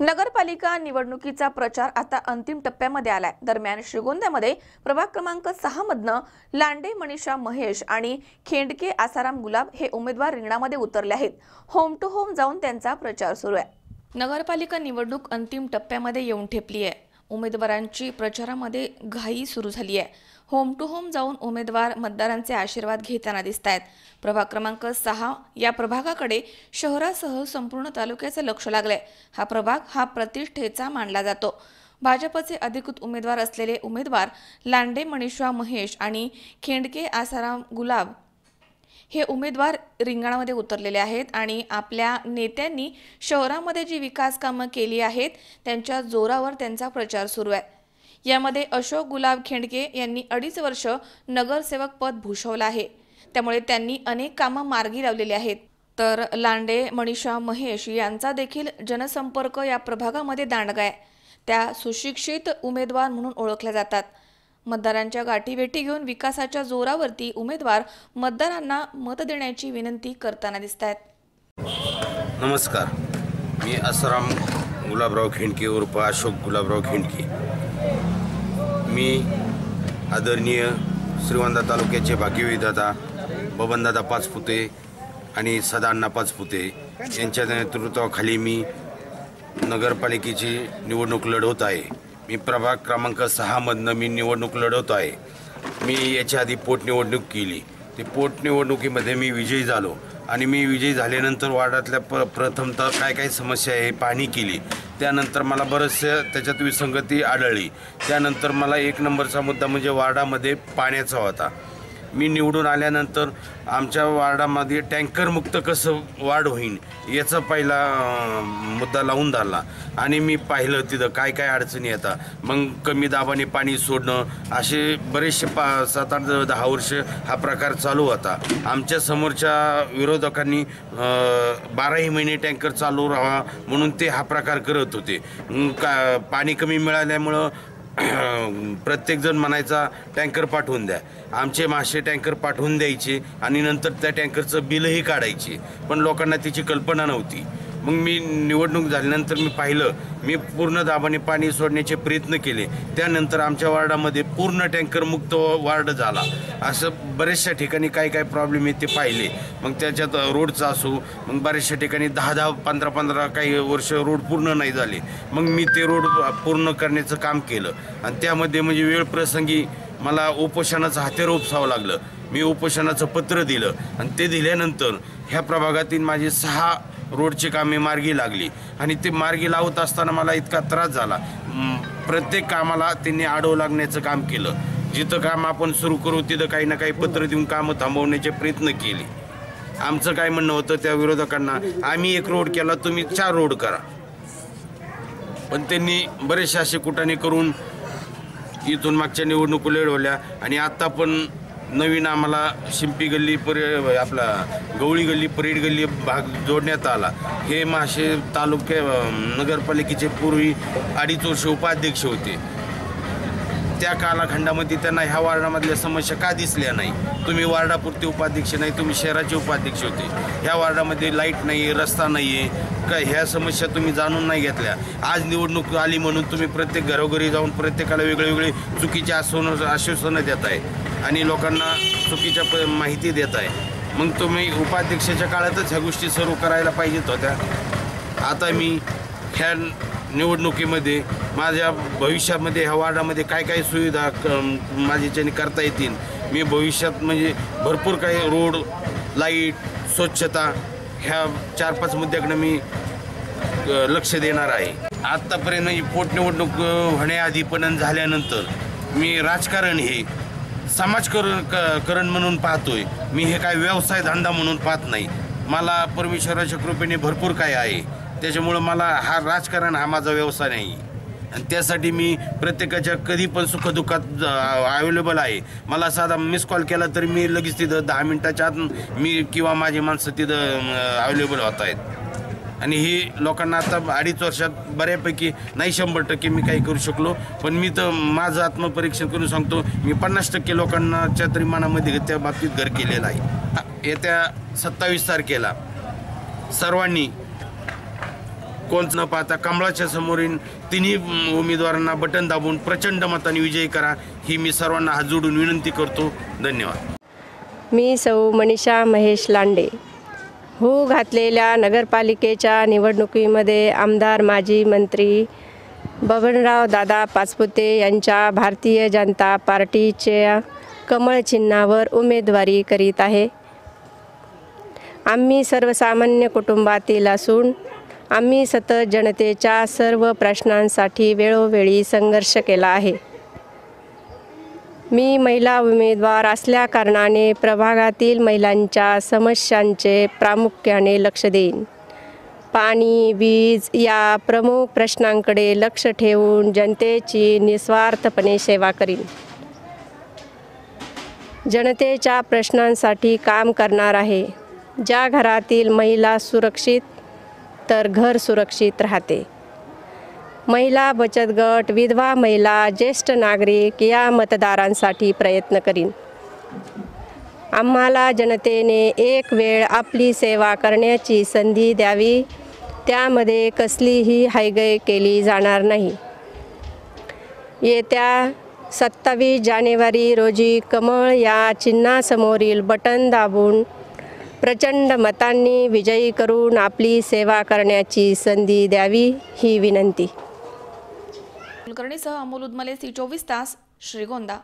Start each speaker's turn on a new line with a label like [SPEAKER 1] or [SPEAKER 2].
[SPEAKER 1] नगरपालिका निवडणुकीचा प्रचार आता अंतिम टप्प्यामध्ये आलाय. दरम्यान श्रीगोंद्यामध्ये प्रभाग क्रमांक सहा मधनं लांडे मनीषा महेश आणि खेंडके आसाराम गुलाब हे उमेदवार रिंगणामध्ये उतरले आहेत. होम टू होम जाऊन त्यांचा प्रचार सुरू आहे. नगरपालिका निवडणूक अंतिम टप्प्यामध्ये येऊन ठेपली आहे. उमेदवारांची प्रचारामध्ये घाई सुरू झाली आहे. होम टू होम जाऊन उमेदवार मतदारांचे आशीर्वाद घेताना दिसत आहेत प्रभाग क्रमांक सहा या प्रभागाकडे शहरासह संपूर्ण तालुक्याचं लक्ष लागलंय. हा प्रभाग हा प्रतिष्ठेचा मानला जातो. भाजपचे अधिकृत उमेदवार असलेले उमेदवार लांडे मनीषा महेश आणि खेंडके आसाराम गुलाब हे उमेदवार रिंगणामध्ये उतरलेले आहेत आणि आपल्या नेत्यांनी शहरामध्ये जी विकास कामं केली आहेत त्यांच्या जोरावर त्यांचा प्रचार सुरू आहे. यामध्ये अशोक गुलाब खेंडके यांनी अडीच वर्ष नगरसेवक पद भूषवलं आहे. त्यामुळे त्यांनी अनेक कामं मार्गी लावलेली आहेत. तर लांडे मनीषा महेश यांचा देखील जनसंपर्क या प्रभागामध्ये दांडगा आहे. त्या सुशिक्षित उमेदवार म्हणून ओळखल्या जातात. मतदारांच्या गाठीभेटी घेऊन विकासाच्या जोरावरती उमेदवार मतदारांना मत देण्याची विनंती करताना दिसत आहेत
[SPEAKER 2] नमस्कार. मी आसाराम गुलाबराव खेंडके उर्फ अशोक गुलाबराव खेंडके. मी आदरणीय श्रीवंदा तालुक्याचे भाग्यविधाता बबनदादा पाचपुते आणि सदाण्णा पाचपुते यांच्या नेतृत्वाखाली मी नगरपालिकेची निवडणूक लढवत आहे. मी प्रभाग क्रमांक सहामधनं मी निवडणूक लढवतो आहे. मी याच्या आधी पोटनिवडणूक केली. ते पोटनिवडणुकीमध्ये मी विजयी झालो आणि मी विजयी झाल्यानंतर वार्डातल्या प्र प्रथमतः काय काय समस्या आहे पाहणी केली. त्यानंतर मला बरेचसे त्याच्यात विसंगती आढळली. त्यानंतर मला एक नंबरचा मुद्दा म्हणजे वार्डामध्ये पाण्याचा होता. मी निवडून आल्यानंतर आमच्या वार्डामध्ये टँकरमुक्त कसं वाढ होईल याचा पहिला मुद्दा लावून धरला. आणि मी पाहिलं तिथं काय काय अडचणी येतात. मग कमी दाबाने पाणी सोडणं असे बरेचसे पा सात आठ दहा वर्ष हा प्रकार चालू होता. आमच्या समोरच्या विरोधकांनी बाराही महिने टँकर चालू राहावा म्हणून ते हा प्रकार करत होते. का पाणी कमी मिळाल्यामुळं प्रत्येकजण म्हणायचा टँकर पाठवून द्या. आमचे मासे टँकर पाठवून द्यायचे आणि नंतर त्या टँकरचं बिलही काढायचे. पण लोकांना त्याची कल्पना नव्हती. मग मी निवडणूक झाल्यानंतर मी पाहिलं मी पूर्ण दाबाने पाणी सोडण्याचे प्रयत्न केले. त्यानंतर आमच्या वार्डामध्ये पूर्ण टँकरमुक्त वार्ड झाला. असं बऱ्याचशा ठिकाणी काय काय प्रॉब्लेम आहेत ते पाहिले. मग त्याच्यात रोडचा असो मग बऱ्याचशा ठिकाणी दहा दहा पंधरा पंधरा काही वर्ष रोड पूर्ण नाही झाले. मग मी ते रोड पूर्ण करण्याचं काम केलं. आणि त्यामध्ये म्हणजे वेळ प्रसंगी मला उपोषणाचं हातेर उपसावं लागलं. मी उपोषणाचं पत्र दिलं. आणि ते दिल्यानंतर ह्या प्रभागातील माझे सहा रोडची कामे मार्गी लागली. आणि ते मार्गी लावत असताना मला इतका त्रास झाला. प्रत्येक कामाला त्यांनी आडव लागण्याचं काम केलं. जिथं काम आपण सुरू करू तिथं काही ना काही पत्र देऊन कामं थांबवण्याचे प्रयत्न केले. आमचं काय म्हणणं होतं त्या विरोधकांना आम्ही एक रोड केला तुम्ही चार रोड करा. पण त्यांनी बरेचसे असे कुटाने करून इथून मागच्या निवडणुका लढवल्या. आणि आता पण नवीन आम्हाला शिंपी गल्ली परे आपला गवळी गल्ली परेड गल्ली भाग जोडण्यात आला. हे मासे तालुक्या नगरपालिकेचे पूर्वी अडीच वर्ष उपाध्यक्ष होते. त्या कालखंडामध्ये त्यांना ह्या वार्डामधल्या समस्या का दिसल्या नाही? तुम्ही वार्डापुरते उपाध्यक्ष नाही तुम्ही शहराचे उपाध्यक्ष होते. ह्या वार्डामध्ये लाइट नाही आहे रस्ता नाही आहे का ह्या समस्या तुम्ही जाणून नाही घेतल्या. आज निवडणूक आली म्हणून तुम्ही प्रत्येक घरोघरी जाऊन प्रत्येकाला वेगळे वेगळे चुकीचे आश्वासन आश्वासनं देत आहे आणि लोकांना चुकीच्या प माहिती देत आहे. मग तुम्ही उपाध्यक्षाच्या काळातच ह्या गोष्टी सुरू करायला पाहिजेत होत्या. आता मी ह्या निवडणुकीमध्ये माझ्या भविष्यामध्ये ह्या वार्डामध्ये काय काय सुविधा क माझ्याच्याने करता येतील? मी भविष्यात म्हणजे भरपूर काही रोड लाइट स्वच्छता ह्या चार पाच मुद्द्याकडे मी लक्ष देणार आहे. आत्तापर्यंत ही पोटनिवडणूक होण्याआधी पण झाल्यानंतर मी राजकारण हे समाजकरण क- करण म्हणून पाहतोय. मी हे काय व्यवसाय धंदा म्हणून पाहत नाही. मला परमेश्वराच्या कृपेने भरपूर काय आहे. त्याच्यामुळं मला हा राजकारण हा माझा व्यवसाय नाही. आणि त्यासाठी मी प्रत्येकाच्या कधी पण सुखदुःखात अवेलेबल आहे. मला साधा मिस कॉल केला तरी मी लगेच तिथं दहा मिनिटाच्या आत मी किंवा माझी माणसं तिथं अवेलेबल होत आहेत. आणि ही लोकांना आता अडीच वर्षात बऱ्यापैकी नाही शंभर टक्के मी काही करू शकलो पण मी तर माझं आत्मपरीक्षण करून सांगतो मी पन्नास टक्के लोकांनाच्या तरी मनामध्ये त्या बाबतीत घर केलेलं आहे. येत्या सत्तावीस तारखेला सर्वांनी कोणच न पाहता कमळाच्या समोरील तिन्ही उमेदवारांना बटन दाबून प्रचंड मताने विजयी करा ही मी सर्वांना हात जोडून विनंती करतो. धन्यवाद.
[SPEAKER 3] मी सौ मनीषा महेश लांडे. हो घातलेल्या नगरपालिकेच्या निवडणुकीमध्ये आमदार माजी मंत्री बबनराव दादा पाचपुते यांच्या भारतीय जनता पार्टीच्या कमळ चिन्हावर उमेदवारी करीत आहे. आम्ही सर्वसामान्य कुटुंबातील असून आम्ही सतत जनतेच्या सर्व प्रश्नांसाठी वेळोवेळी संघर्ष केला आहे. मी महिला उमेदवार असल्याकारणाने प्रभागातील महिलांच्या समस्यांचे प्रामुख्याने लक्ष देईन. पाणी वीज या प्रमुख प्रश्नांकडे लक्ष ठेवून जनतेची निस्वार्थपणे सेवा करीन. जनतेच्या प्रश्नांसाठी काम करणार आहे. ज्या घरातील महिला सुरक्षित तर घर सुरक्षित राहते. महिला बचत गट विधवा महिला ज्येष्ठ नागरिक या मतदारांसाठी प्रयत्न करीन. आम्हाला जनतेने एक वेळ आपली सेवा करण्याची संधी द्यावी. त्यामध्ये कसलीही हायगय केली जाणार नाही. येत्या सत्तावीस जानेवारी रोजी कमळ या चिन्हासमोरील बटन दाबून प्रचंड मतांनी विजयी करून आपली सेवा करण्याची संधी द्यावी ही विनंती.
[SPEAKER 1] कुलकर्णीसह अमोल उदमले सी चोवीस तास श्रीगोंदा.